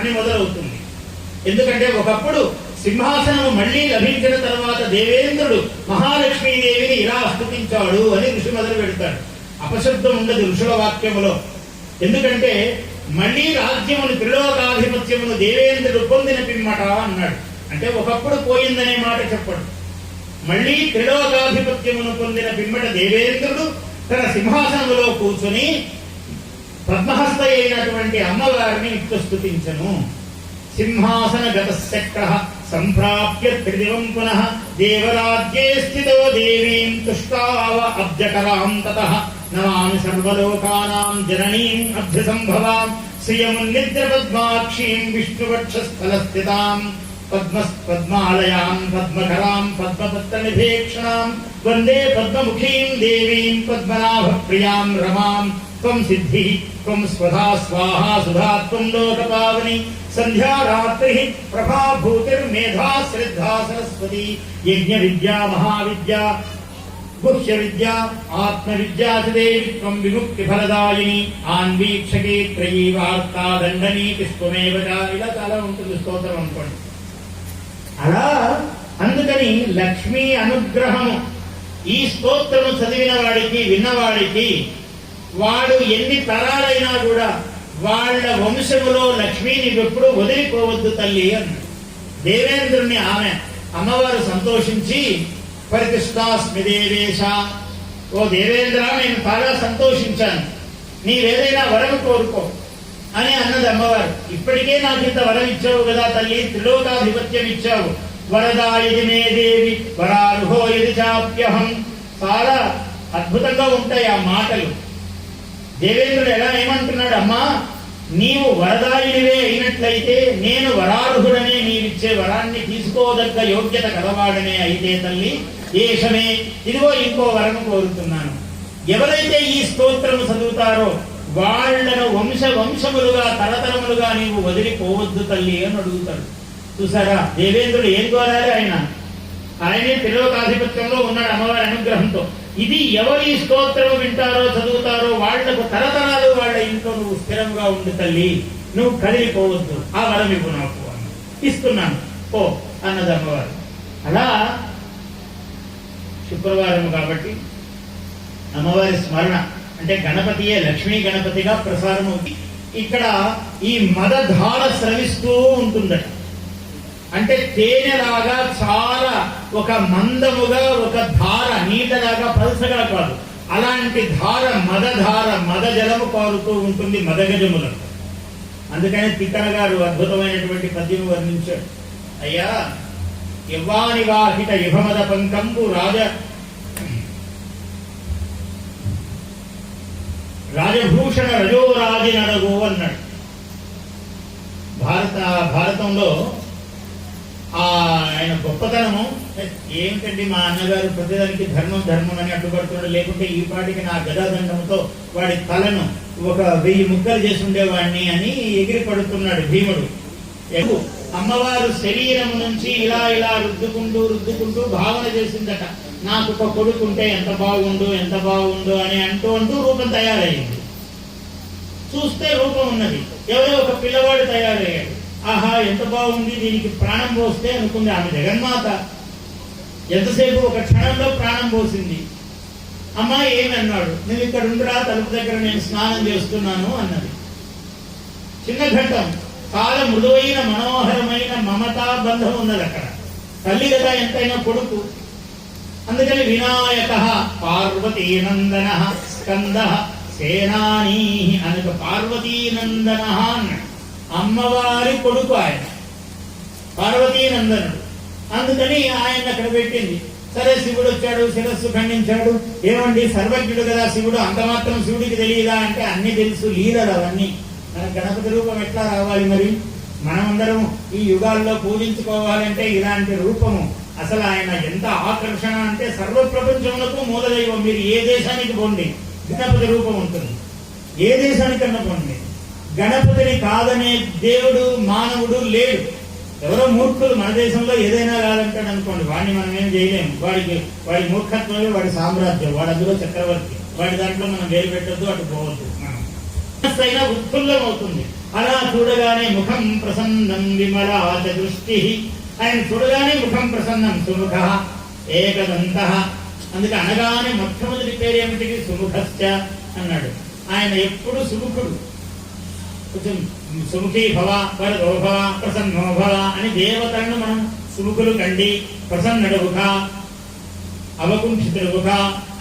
అని మొదలవుతుంది. ఎందుకంటే ఒకప్పుడు సింహాసనం మళ్ళీ లభించిన తర్వాత దేవేంద్రుడు మహాలక్ష్మీదేవిని ఇలా స్థుతించాడు అని ఋషి మొదలు పెడతాడు. అపశబ్దం ఉండదు ఋషుల వాక్యములో. ఎందుకంటే మళ్ళీ రాజ్యమును త్రిలోకాధిపత్యమును దేవేంద్రుడు పొందిన పిమ్మట అన్నాడు. అంటే ఒకప్పుడు పోయిందనే మాట చెప్పడు. మళ్ళీ త్రిలోకాధిపత్యమును పొందిన పిమ్మట దేవేంద్రుడు తన సింహాసనములో కూర్చుని పద్మహస్త అయినటువంటి అమ్మవారిని నిత్య స్థుతించను సింహాసన గతశక్ర సంప్రాప్య త్రిదివం పునః దేవరాజ్యే స్థితో దేవీం తుష్టావ అబ్జకరాం తతః నమామి సర్వలోకానాం జననీం అభ్యసంభవాం. శ్రియమున్నిద్ర పద్మాక్షీం విష్ణువక్షస్థలస్థితాం. पद्मालयाम् पद्मखराम् पद्मपत्तनिभीक्षणाम् वंदे पद्ममुखीम् देवीम् पद्मनाभप्रियाम् रमाम् सिद्धिः स्वधा, स्वाहा, सुधा त्वम् लोकपावनि सन्ध्यारात्रिः प्रभाभूतिर्मेधा श्रद्धा, सरस्वती, यज्ञविद्या, महाविद्या गुह्य विद्या आत्मविद्या च देवि त्वम् विमुक्तिफलदायिनी, आन्वीक्षके त्रयी वार्ता दण्डनी तिस्त्वमेव च అలా అందుకని లక్ష్మీ అనుగ్రహము ఈ స్తోత్రము చదివిన వాడికి విన్నవాడికి వాడు ఎన్ని తరాలైనా కూడా వాళ్ళ వంశములో లక్ష్మీని ఎప్పుడు వదిలిపోవద్దు తల్లి అన్నాడు. దేవేంద్రుణ్ణి ఆమె అమ్మవారు సంతోషించి పరితిష్టాస్మి దేవేశ ఓ దేవేంద్ర నేను చాలా సంతోషించాను. నీవేదైనా వరం కోరుకో. అని అన్నది అమ్మవారు. ఇప్పటికే నాకు ఇంత వరం ఇచ్చావు కదా తల్లి త్రిలోకాధిపత్యం ఇచ్చావు. వరదా ఇది మే దేవి వరార్హో ఇది చాప్యహం. చాలా అద్భుతంగా ఉంటాయి ఆ మాటలు. దేవేంద్రుడు ఎలా ఏమంటున్నాడు అమ్మా నీవు వరదాయినివే అయినట్లయితే నేను వరార్హుడనే నీవిచ్చే వరాన్ని తీసుకోదగ్గ యోగ్యత కలవాడనే అయితే తల్లి ఏషమే ఇదిగో ఇంకో వరం కోరుతున్నాను. ఎవరైతే ఈ స్తోత్రము చదువుతారో వాళ్ళను వంశ వంశములుగా తరతరములుగా నీవు వదిలిపోవద్దు తల్లి అని అడుగుతాడు. చూసారా దేవేంద్రుడు ఏం కోరాలి ఆయన? ఆయనే త్రిలోకాధిపత్యంలో ఉన్నాడు అమ్మవారి అనుగ్రహంతో. ఇది ఎవరు ఈ స్తోత్రం వింటారో చదువుతారో వాళ్ళకు తరతరాలు వాళ్ళ ఇంట్లో నువ్వు స్థిరంగా ఉండి తల్లి. నువ్వు కదిలిపోవద్దు. ఆ వరం ఇవ్వు నాకు ఇస్తున్నాను. ఓ అన్నది అమ్మవారు. అలా శుక్రవారం కాబట్టి అమ్మవారి స్మరణ అంటే గణపతియే లక్ష్మీ గణపతిగా ప్రసారం అవుతుంది. ఇక్కడ ఈ మదధార స్రవిస్తూ ఉంటుందట. అంటే తేనెలాగా చాలా ఒక మందముగా ఒక ధార నీటలాగా పలసగా కాదు. అలాంటి ధార మదధార మద జలము పారుతూ ఉంటుంది మదగజములకు. అందుకని తిక్కన గారు అద్భుతమైనటువంటి పద్యం వర్ణించాడు అయ్యా యవ్వాని వాహిత యుభమద పంకంబు రాజ రాజభూషణ రజోరాజి నడగు అన్నాడు భారత భారతంలో ఆ ఆయన గొప్పతనము ఏమిటండి మా అన్నగారు ప్రతిదానికి ధర్మం ధర్మం అని అడ్డుపడుతున్నాడు లేకుంటే ఈ పాటికి నా గదాదండంతో వాడి తలను ఒక వెయ్యి ముక్కలు చేసి ఉండేవాడిని అని ఎగిరి పడుతున్నాడు భీముడు అమ్మవారు శరీరం నుంచి ఇలా ఇలా రుద్దుకుంటూ రుద్దుకుంటూ భావన చేసిందట. నాకు ఒక కొడుకుంటే ఎంత బాగుండు ఎంత బాగుండు అని అంటూ అంటూ రూపం తయారయ్యింది చూస్తే రూపం ఉన్నది. ఎవరో ఒక పిల్లవాడు తయారయ్యాడు. ఆహా ఎంత బాగుంది దీనికి ప్రాణం పోస్తే అనుకుంది ఆమె జగన్మాత. ఎంతసేపు ఒక క్షణంలో ప్రాణం పోసింది. అమ్మా ఏమన్నాడు? నేను నువ్వు ఇక్కడ ఉండురా తలుపు దగ్గర నేను స్నానం చేస్తున్నాను అన్నది. చిన్న ఘట్టం. చాలా మృదువైన మనోహరమైన మమతా బంధం ఉన్నది అక్కడ తల్లి కదా ఎంతైనా కొడుకు. అందుకని వినాయక పార్వతీనందన స్కంద సేనానీ అనక పార్వతీనందన నందన అమ్మవారి కొడుకు ఆయన. పార్వతీనందనుడు. అందుకని ఆయన అక్కడ పెట్టింది. సరే శివుడు వచ్చాడు శిరస్సు ఖండించాడు. ఏమండి సర్వజ్ఞుడు కదా శివుడు అంత మాత్రం శివుడికి తెలియదా అంటే అన్ని తెలుసు లీలలు అవన్నీ. మన గణపతి రూపం ఎట్లా రావాలి మరి? మనమందరం ఈ యుగాల్లో పూజించుకోవాలంటే ఇలాంటి రూపము. అసలు ఆయన ఎంత ఆకర్షణ అంటే సర్వ ప్రపంచంలో మూలదైవం. మీరు ఏ దేశానికి పోండి గణపతి రూపం ఉంటుంది. ఏ దేశానికన్నా పోండి. గణపతిని కాదనే దేవుడు మానవుడు లేడు. ఎవరో మూర్ఖులు మన దేశంలో ఏదైనా కాదంటాడు అనుకోండి. వాడిని మనం ఏం చేయలేము. వాడికి వాడి మూర్ఖత్వమే వాడి సామ్రాజ్యం. వాడు అందులో చక్రవర్తి. వాడి దాంట్లో మనం వేలు పెట్టద్దు అటు పోవద్దు. మనం అయినా ఉత్ఫుల్లం అవుతుంది. అలా చూడగానే ముఖం ప్రసన్నం విమలాచ దృష్టి ఆయన చూడగానే ముఖం ప్రసన్నం. సుముఖ ఏకదంత. అందుకే అనగానే మొట్టమొదటి పేరు ఏమిటి సుముఖశ్చ అన్నాడు. ఆయన ఎప్పుడు సుముఖుడు? కొంచెం సుముఖీ భవ వరదో ప్రసన్నోభవ అని దేవతలను మనం సుముఖులు కండి ప్రసన్నడుగుక అవకుంఠితుడుగుక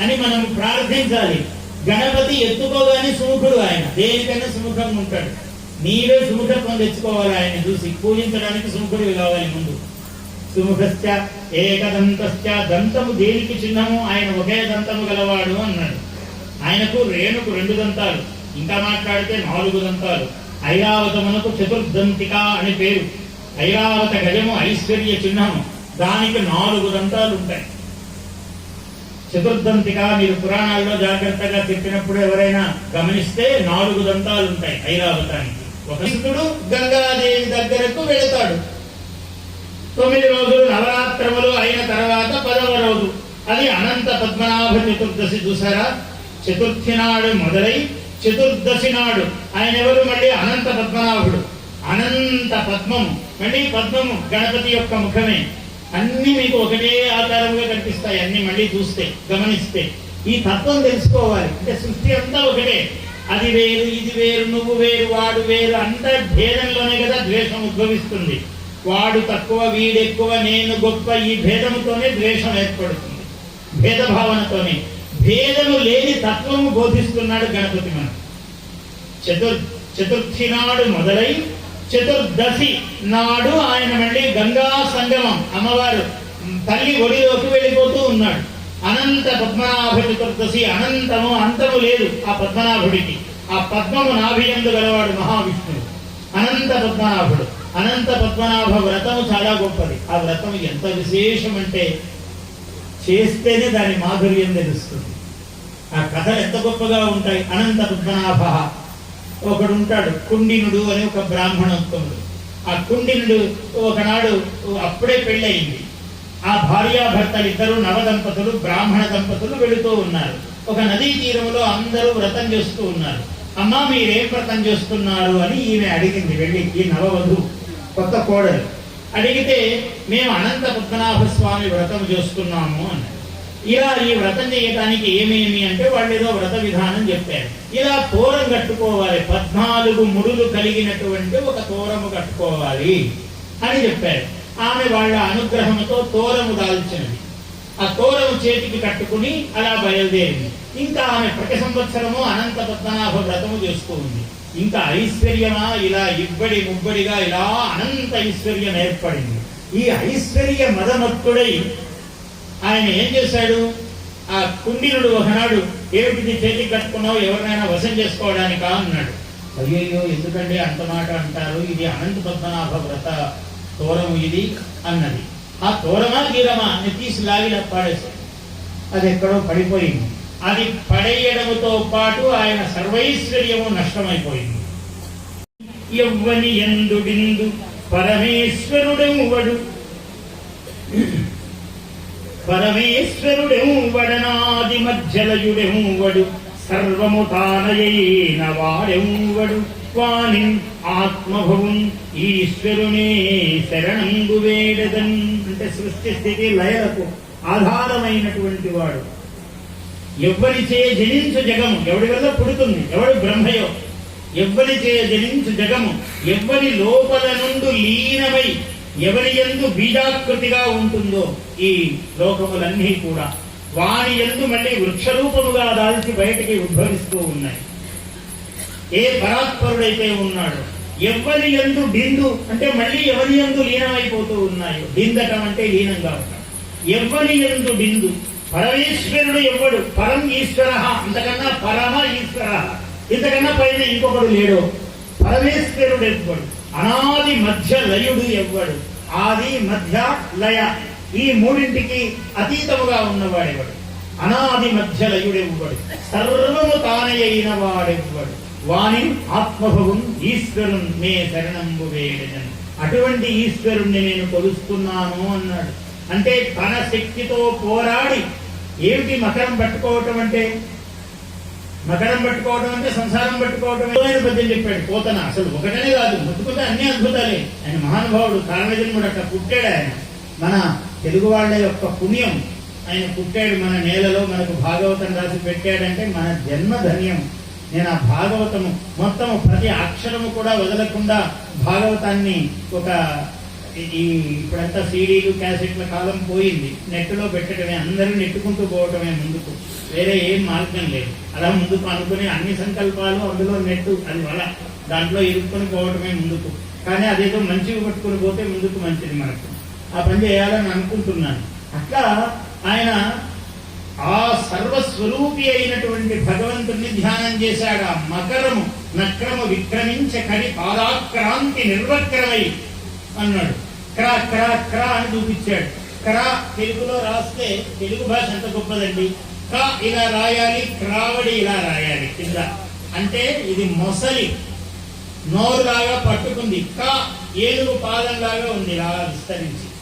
అని మనం ప్రార్థించాలి. గణపతి ఎత్తుకోగానే సుముఖుడు ఆయన. దేనికైనా సుముఖంగా ఉంటాడు. నీవే సుముఖత్వం తెచ్చుకోవాలి ఆయన చూసి. పూజించడానికి సుముఖుడు కావాలి ముందు. సుముఖశ్చ ఏకదంతశ్చ దంతము దేనికి చిహ్నము? ఆయన ఒకే దంతము గలవాడు అన్నాడు. ఆయనకు రేణుకు రెండు దంతాలు. ఇంకా మాట్లాడితే నాలుగు దంతాలు. ఐరావతమునకు చతుర్దంతిక అని పేరు. ఐరావత గజము ఐశ్వర్య చిహ్నము. దానికి నాలుగు దంతాలు ఉంటాయి. చతుర్దంతిక మీరు పురాణాల్లో జాగ్రత్తగా చెప్పినప్పుడు ఎవరైనా గమనిస్తే నాలుగు దంతాలు ఉంటాయి ఐరావతానికి. ఒక గంగాదేవి దగ్గరకు వెళతాడు. తొమ్మిది రోజులు నవరాత్రములు అయిన తర్వాత పదవ రోజు. అది అనంత పద్మనాభ చతుర్దశి చూసారా? చతుర్థి నాడు మొదలై చతుర్దశి నాడు. ఆయన ఎవరు? మళ్ళీ అనంత పద్మనాభుడు. అనంత పద్మము. మళ్ళీ పద్మము గణపతి యొక్క ముఖమే. అన్ని మీకు ఒకటే ఆకారంగా కనిపిస్తాయి. అన్ని మళ్ళీ చూస్తే గమనిస్తే. ఈ తత్వం తెలుసుకోవాలి. అంటే సృష్టి అంతా ఒకటే. అది వేరు ఇది వేరు నువ్వు వేరు వాడు వేరు అంత భేదంలోనే కదా ద్వేషం ఉద్భవిస్తుంది. వాడు తక్కువ వీడెక్కువ నేను గొప్ప ఈ భేదముతోనే ద్వేషం ఏర్పడుతుంది. భేదభావనతోనే. భేదము లేని తత్వము బోధిస్తున్నాడు గణపతి మనం చతుర్ చతుర్థి నాడు మొదలై చతుర్దశి నాడు ఆయన మళ్ళీ గంగా సంగమం. అమ్మవారు తల్లి ఒడిలోకి వెళ్ళిపోతూ ఉన్నాడు. అనంత పద్మనాభ తుర్దశి అనంతము అంతము లేదు ఆ పద్మనాభుడికి. ఆ పద్మము నాభియందు గలవాడు మహావిష్ణువు. అనంత పద్మనాభుడు. అనంత పద్మనాభ వ్రతము చాలా గొప్పది. ఆ వ్రతం ఎంత విశేషం అంటే చేస్తేనే దాని మాధుర్యం తెలుస్తుంది. ఆ కథలు ఎంత గొప్పగా ఉంటాయి. అనంత పద్మనాభ. ఒకడు ఉంటాడు కుండినుడు అని ఒక బ్రాహ్మణోత్తముడు. ఆ కుండినుడు ఒకనాడు అప్పుడే పెళ్ళయింది. ఆ భార్యాభర్త ఇద్దరు నవదంపతులు బ్రాహ్మణ దంపతులు వెళుతూ ఉన్నారు. ఒక నదీ తీరంలో అందరూ వ్రతం చేస్తూ ఉన్నారు. అమ్మా మీరేం వ్రతం చేస్తున్నారు అని ఈమె అడిగింది. వెళ్ళి ఈ నవవధు కొత్త కోడలు అడిగితే మేము అనంత పద్మనాభ స్వామి వ్రతం చేస్తున్నాము అన్నారు ఇలా ఈ వ్రతం చేయడానికి ఏమేమి అంటే వాళ్ళు ఏదో వ్రత విధానం చెప్పారు. ఇలా తోరం కట్టుకోవాలి. పద్నాలుగు ముడులు కలిగినటువంటి ఒక తోరము కట్టుకోవాలి అని చెప్పారు. ఆమె వాళ్ళ అనుగ్రహంతో తోరము దాల్చినది. ఆ తోరము చేతికి కట్టుకుని అలా బయలుదేరింది. ఇంకా ఆమె ప్రతి సంవత్సరము అనంత పద్మనాభ వ్రతము చేసుకోండి ఇంకా ఐశ్వర్యమా ఇలా ఇబ్బడి ముబ్బడిగా ఇలా అనంత ఐశ్వర్యం ఏర్పడింది. ఈ ఐశ్వర్య మదమత్తుడై ఆయన ఏం చేశాడు? ఆ కుండినుడు ఒకనాడు ఏమిటిది చేతికి కట్టుకున్నావు? ఎవరినైనా వశం చేసుకోవడానికా? అన్నాడు. అయ్యయ్యో ఎందుకంటే అంత మాట అంటారు? ఇది అనంత పద్మనాభ వ్రత. తోరము ఇది అన్నది. ఆ తోరమా గీరమా? అని తీసి లాగిలా పాడేశాడు అది ఎక్కడో పడిపోయింది. అది పడేయడముతో పాటు ఆయన సర్వైశ్వర్యము నష్టమైపోయింది. ఎవ్వని ఎందు బిందు పరమేశ్వరుడెవ్వడు? పరమేశ్వరుడెవ్వడనాది మధ్యలయుడెవ్వడు? సర్వము తానయైన వాడెంవడు? వాని ఆత్మభవం ఈశ్వరునే శరణంగు వేడదన్. అంటే సృష్టి స్థితి లయలకు ఆధారమైనటువంటి వాడు. ఎవ్వరిచే జనించు జగము ఎవడి వల్ల పుడుతుంది? ఎవడు బ్రహ్మయో? ఎవ్వరిచే జనించు జగము ఎవ్వరి లోపల నుండి లీనమై ఎవరి ఎందు బీజాకృతిగా ఉంటుందో ఈ లోకములన్నీ కూడా. వారి ఎందు మళ్ళీ వృక్షరూపముగా దాల్చి బయటికి ఉద్భవిస్తూ ఉన్నాయి. ఏ పరాత్పరుడైతే ఉన్నాడో ఎవరి ఎందు బిందు అంటే మళ్ళీ ఎవరి ఎందు లీనమైపోతూ ఉన్నాయో బిందటం అంటే లీనంగా ఉంటాం. ఎవరి ఎందు బిందు? పరమేశ్వరుడు ఎవడు? పరం ఈశ్వర. అంతకన్నా పరమ ఈశ్వర. ఇంతకన్నా పైన ఇంకొకడు లేడు. పరమేశ్వరుడు ఎవ్వడు? అనాది మధ్య లయుడు ఎవ్వడు? ఆది మధ్య లయ. ఈ మూడింటికి అతీతముగా ఉన్నవాడెవడు? అనాది మధ్య లయుడెవ్వడు సర్వము అయిన వాడెవ్వడు వాని ఆత్మభవం ఈశ్వరున్ మే శరణంబు వేడని అటువంటి ఈశ్వరుణ్ణి నేను కొలుస్తున్నాను అన్నాడు. అంటే తన శక్తితో పోరాడి ఏమిటి మకరం పట్టుకోవటం అంటే? మకరం పట్టుకోవడం అంటే సంసారం పట్టుకోవడం ఆయన పద్యం చెప్పాడు. పోతన అసలు ఒకటనే కాదు ముట్టుకుంటే అన్ని అద్భుతాలే. ఆయన మహానుభావుడు కారణజన్ముడు అట్లా పుట్టాడు ఆయన. మన తెలుగు వాళ్ళ యొక్క పుణ్యం. ఆయన పుట్టాడు మన నేలలో మనకు భాగవతం రాసి పెట్టాడంటే మన జన్మ ధన్యం. నేను ఆ భాగవతము మొత్తం ప్రతి అక్షరము కూడా వదలకుండా భాగవతాన్ని ఒక ఈ- ఇప్పుడంతా సీడీలు క్యాసెట్ల కాలం పోయింది. నెట్లో పెట్టడమే అందరూ నెట్టుకుంటూ పోవటమే ముందుకు. వేరే ఏం మార్గం లేదు. అలా ముందుకు అనుకునే అన్ని సంకల్పాలు అందులో నెట్టు అది వల. దాంట్లో ఇరుక్కొని పోవటమే ముందుకు. కానీ అదేదో మంచిగా పట్టుకుని పోతే ముందుకు మంచిది మనకు. ఆ పని చేయాలని అనుకుంటున్నాను. అట్లా ఆయన ఆ సర్వస్వరూపి అయినటువంటి భగవంతుని ధ్యానం చేశాడు. ఆ మకరము నక్రము విక్రమించ కడి పాదాక్రాంతి నిర్వక్రమై అన్నాడు. క్రా క్రా క్రా అని చూపించాడు. క్రా తెలుగులో రాస్తే తెలుగు భాష ఎంత గొప్పదండి? క ఇలా రాయాలి క్రావడి ఇలా రాయాలి కింద. అంటే ఇది మొసలి. నోరులాగా పట్టుకుంది. క ఏనుగు పాదంలాగా ఉంది ఇలా విస్తరించి.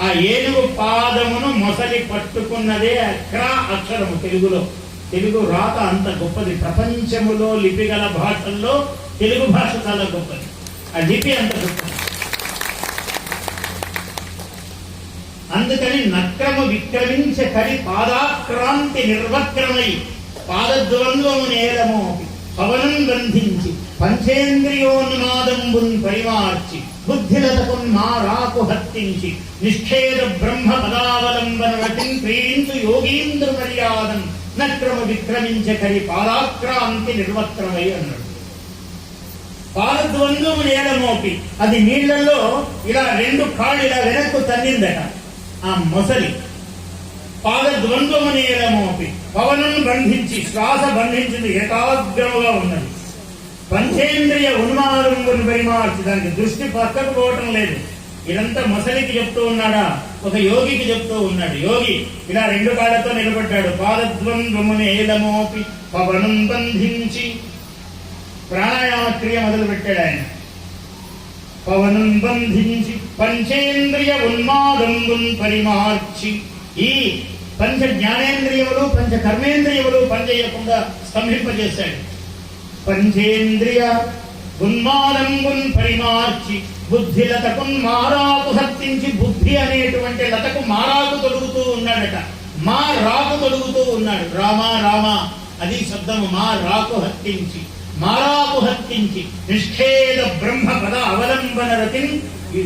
ఆ ఏనుగు పాదమును మొసలి పట్టుకున్నదే అక్రా అక్షరము. తెలుగులో. తెలుగు రాత అంత గొప్పది. ప్రపంచములో లిపి గల భాషల్లో తెలుగు భాష చాలా గొప్పది. ఆ లిపి అంత గొప్పది. అందుకని నక్రము విక్రమించ కలి పాదాక్రాంతి నిర్వక్రమై పాదద్వంద్వము నేరము పవనం బంధించి పంచేంద్రియోన్మాదంబున్ పరిమార్చి బుద్ధిలతకున్ మారాకు హత్తించి నిష్ఠేద బ్రహ్మ పదావలంబన రతిం క్రీడించు యోగీంద్ర మర్యాదం. నక్రమ విక్రమించకరి పాదాక్రాంతి నిర్వక్రమై అన్నాడు. పాలద్వంద్వము నేలమోపి. అది నీళ్ళలో ఇలా రెండు కాళ్ళు ఇలా వెనక్కు తన్నిందట. ఆ మొసలి. పాదద్వంద్వము నేలమోపి. పవనం బంధించి శ్వాస బంధించింది ఏకాగ్రముగా ఉన్నది. పంచేంద్రియ ఉన్మాదంగుని పరిమార్చి. దానికి దృష్టి పక్కకు పోవటం లేదు. ఇదంతా మసలికి చెప్తూ ఉన్నాడా? ఒక యోగికి చెప్తూ ఉన్నాడు. యోగి ఇలా రెండు కాళ్ళతో నిలబడ్డాడు. పాదద్వంద్వమునేదమోపి పవనం బంధించి ప్రాణాయామ క్రియ మొదలు పెట్టాడు ఆయన. పవనం బంధించి పంచేంద్రియ ఉన్మాదంబున్ పరిమార్చి. ఈ పంచ జ్ఞానేంద్రియములు పంచ కర్మేంద్రియములు పనిచేయకుండా స్తంభింపజేశాడు. పంచేంద్రియ ఉన్మాదంగున్ పరిమార్చి బుద్ధి లతకు మారాకు హత్తించి బుద్ధి అనేటువంటి లతకు మారాకు తొలుగుతూ ఉన్నాడట. మా రాకు తొలుగుతూ ఉన్నాడు. రామ రామ అది శబ్దము. మా రాకు హత్తించి మారాకు హత్తించి నిష్ఠేద బ్రహ్మ పద అవలంబన రతిని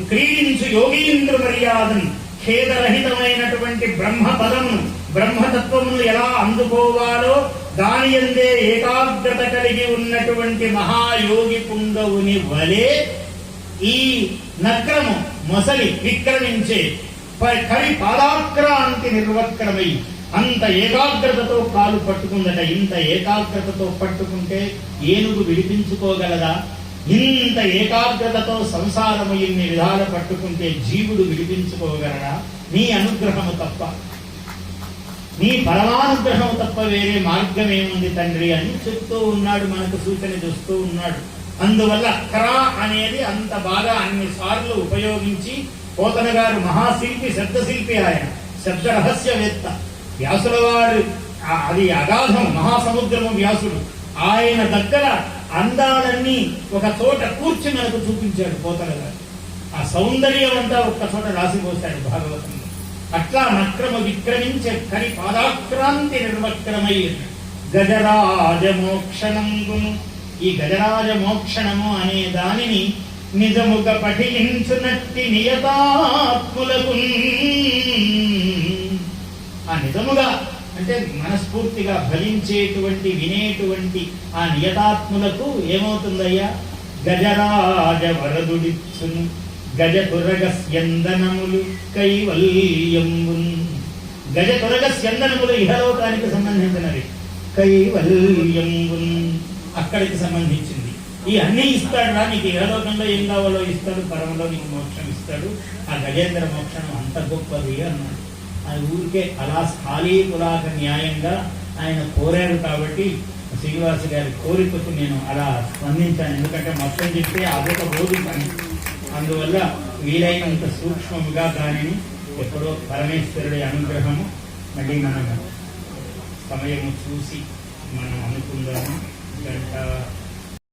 క్రీడించు యోగీంద్ర మర్యాదను ఖేదరహితమైనటువంటి బ్రహ్మ పదమును బ్రహ్మతత్వమును ఎలా అందుకోవాలో దాని ఎందే ఏకాగ్రత కలిగి ఉన్నటువంటి మహాయోగి పుంగవుని వలె ఈ నక్రము మొసలి విక్రమించే కవి పాదాక్రాంతి నిర్వక్రమై అంత ఏకాగ్రతతో కాలు పట్టుకుందట. ఇంత ఏకాగ్రతతో పట్టుకుంటే ఏనుగు విడిపించుకోగలదా? ఇంత ఏకాగ్రతతో సంసారము ఇన్ని విధాలు పట్టుకుంటే జీవుడు విడిపించుకోగలడా? నీ అనుగ్రహము తప్ప. నీ పరమానుగ్రహం తప్ప వేరే మార్గం ఏముంది తండ్రి అని చెప్తూ ఉన్నాడు మనకు సూచన చేస్తూ ఉన్నాడు. అందువల్ల క్రా అనేది అంత బాగా అన్ని సార్లు ఉపయోగించి పోతన గారు మహాశిల్పి శబ్దశిల్పి ఆయన శబ్ద రహస్యవేత్త వ్యాసుల వారు అది అగాధం మహాసముద్రము వ్యాసుడు. ఆయన దగ్గర అందాలన్నీ ఒక చోట కూర్చి మనకు చూపించాడు పోతన గారు. ఆ సౌందర్యం అంతా ఒక్క చోట రాసిపోశాడు భాగవతంలో. అట్లా నక్రమ విక్రమించే కరి పాదాక్రాంతి నిర్వక్రమై గజరాజ మోక్షణంగును ఈ గజరాజ మోక్షణము అనే దానిని నిజముగా పఠించునట్టి నియతాత్ములకు ఆ నిజముగా అంటే మనస్ఫూర్తిగా భజించేటువంటి వినేటువంటి ఆ నియతాత్ములకు ఏమవుతుందయ్యా? గజరాజ వరదుడిచ్చును. గజ స్యందనములు కైవల్యంబున్. గజ స్యందనములు ఇహలోకానికి సంబంధించినవి. కైవల్యంబున్. అక్కడికి సంబంధించింది. ఈ అన్నీ ఇస్తాడు రా నీకు ఇహలోకంలో ఏం కావాలో ఇస్తాడు పరంలో నీకు మోక్షం ఇస్తాడు. ఆ గజేంద్ర మోక్షం అంత గొప్పది అన్నాడు. ఆ ఊరికే అలా స్థాళీ పురాక న్యాయంగా ఆయన కోరారు కాబట్టి శ్రీనివాస గారి కోరికకు నేను అలా స్పందించాను. ఎందుకంటే మొత్తం చెప్తే అదొక రోజు పని. అందువల్ల వీలైనంత సూక్ష్మంగా దానిని ఎప్పుడో పరమేశ్వరుడి అనుగ్రహము మళ్ళీ మనం సమయము చూసి మనం అనుకుందాము. గంట